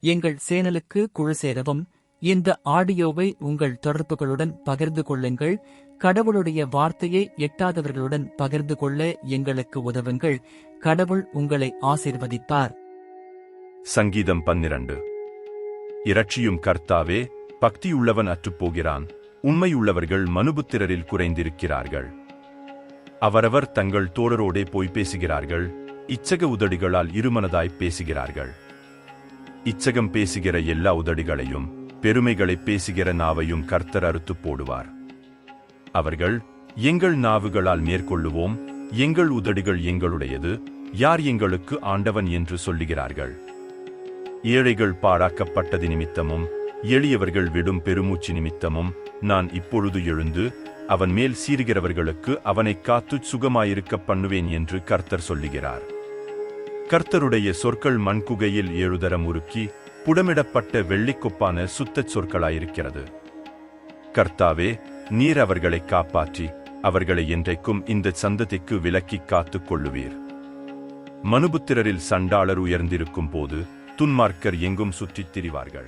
எங்கள் சேனலுக்கு குழு சேரவும். இந்த ஆடியோவை உங்கள் தொடர்புகளுடன் பகிர்ந்து கொள்ளுங்கள். கடவுளுடைய வார்த்தையை எட்டாதவர்களுடன் பகிர்ந்து கொள்ள எங்களுக்கு உதவுங்கள். கடவுள் உங்களை ஆசீர்வதிப்பார். சங்கீதம் பன்னிரண்டு. இரட்சியும் கர்த்தாவே பக்தியுள்ளவன் அற்றுப்போகிறான். உண்மையுள்ளவர்கள் மனுபுத்திரரில் குறைந்திருக்கிறார்கள். அவரவர் தங்கள் தோழரோடே போய் பேசுகிறார்கள். இச்சக உதடிகளால் இருமனதாய் பேசுகிறார்கள். இச்சகம் பேசுகிற எல்லா உதடிகளையும் பெருமைகளை பேசுகிற நாவையும் கர்த்தர் அறுத்துப் போடுவார். அவர்கள் எங்கள் நாவுகளால் மேற்கொள்ளுவோம் எங்கள் உதடுகள் எங்களுடையது யார் எங்களுக்கு ஆண்டவன் என்று சொல்லுகிறார்கள்? ஏழைகள் பாழாக்கப்பட்டது நிமித்தமும் எளியவர்கள் விடும் பெருமூச்சு நிமித்தமும் நான் இப்பொழுது எழுந்து அவன் மேல் சீறுகிறவர்களுக்கு அவனை காத்துச் சுகமாயிருக்க பண்ணுவேன் என்று கர்த்தர் சொல்லுகிறார். கர்த்தருடைய சொற்கள் மண்குகையில் ஏழுதரம் உருக்கி புடமிடப்பட்ட வெள்ளிக்கொப்பான சுத்தச் சொற்களாயிருக்கிறது. கர்த்தாவே நீர் அவர்களை காப்பாற்றி அவர்களை என்றைக்கும் இந்த சந்ததிக்கு விலக்கிக் காத்துக் கொள்ளுவீர். மனுபுத்திரரில் சண்டாளர் உயர்ந்திருக்கும் போது துன்மார்க்கர் எங்கும் சுற்றித் திரிவார்கள்.